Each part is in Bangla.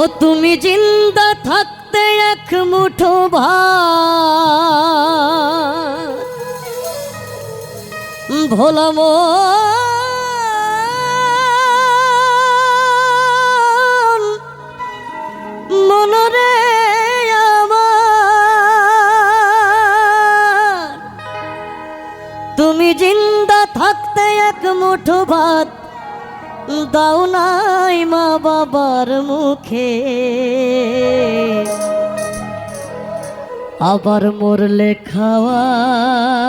ও তুমি জিন্দা থাকতে এক মুঠো ভাত। ভোলাম মনরে তুমি জিন্দা থাকতে এক মুঠো ভাত। দাও নাই মা বাবার মুখে। আবার মরলে খাওয়াও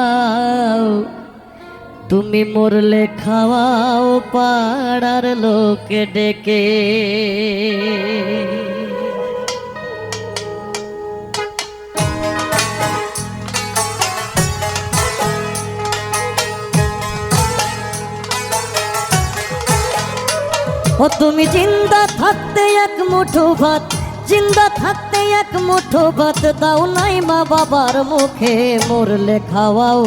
তুমি মরলে খাওয়াও পাড়ার লোকে ডেকে। ও তুমি জিন্দা থাকতে এক মুঠো ভাত, জিন্দা থাকতে এক মুঠো ভাত, দাও নাই মা বাবার মুখে মরলে খাওয়াও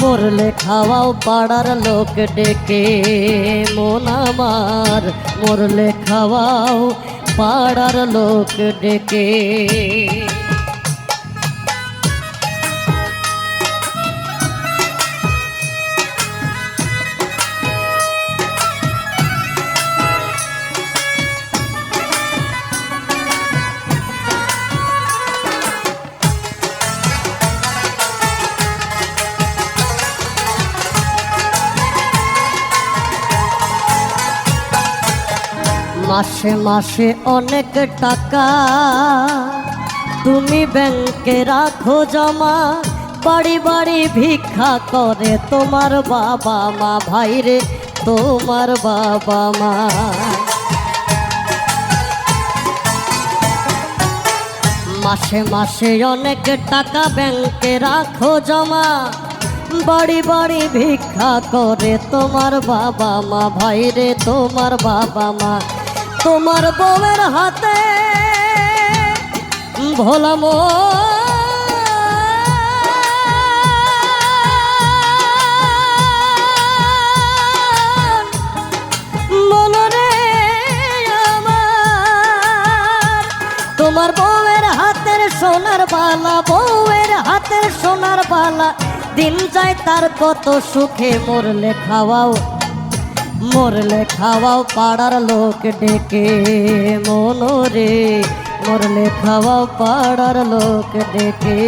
মরলে খাওয়াও পাড়ার লোক ডেকে, মন আমার মরলে খাওয়াও পাড়ার লোক ডেকে। মাসে মাসে অনেক টাকা তুমি ব্যাংকে রাখো জমা। বাড়ি বাড়ি ভিক্ষা করে তোমার বাবা মা। ভাইরে তোমার বাবা মা। মাসে মাসে অনেক টাকা ব্যাংকে রাখো জমা। বাড়ি বাড়ি ভিক্ষা করে তোমার বাবা মা। ভাইরে তোমার বাবা মা। তোমার বউয়ের হাতে ভোলাম তোমার বউয়ের হাতের সোনার বালা বউয়ের হাতের সোনার বালা দিন যায় তার কত সুখে মরলে খাওয়াও মরলে খাওয়াও পাড়ার লোক ডেকে। মনরে মরলে খাওয়াও পাড়ার লোক ডেকে।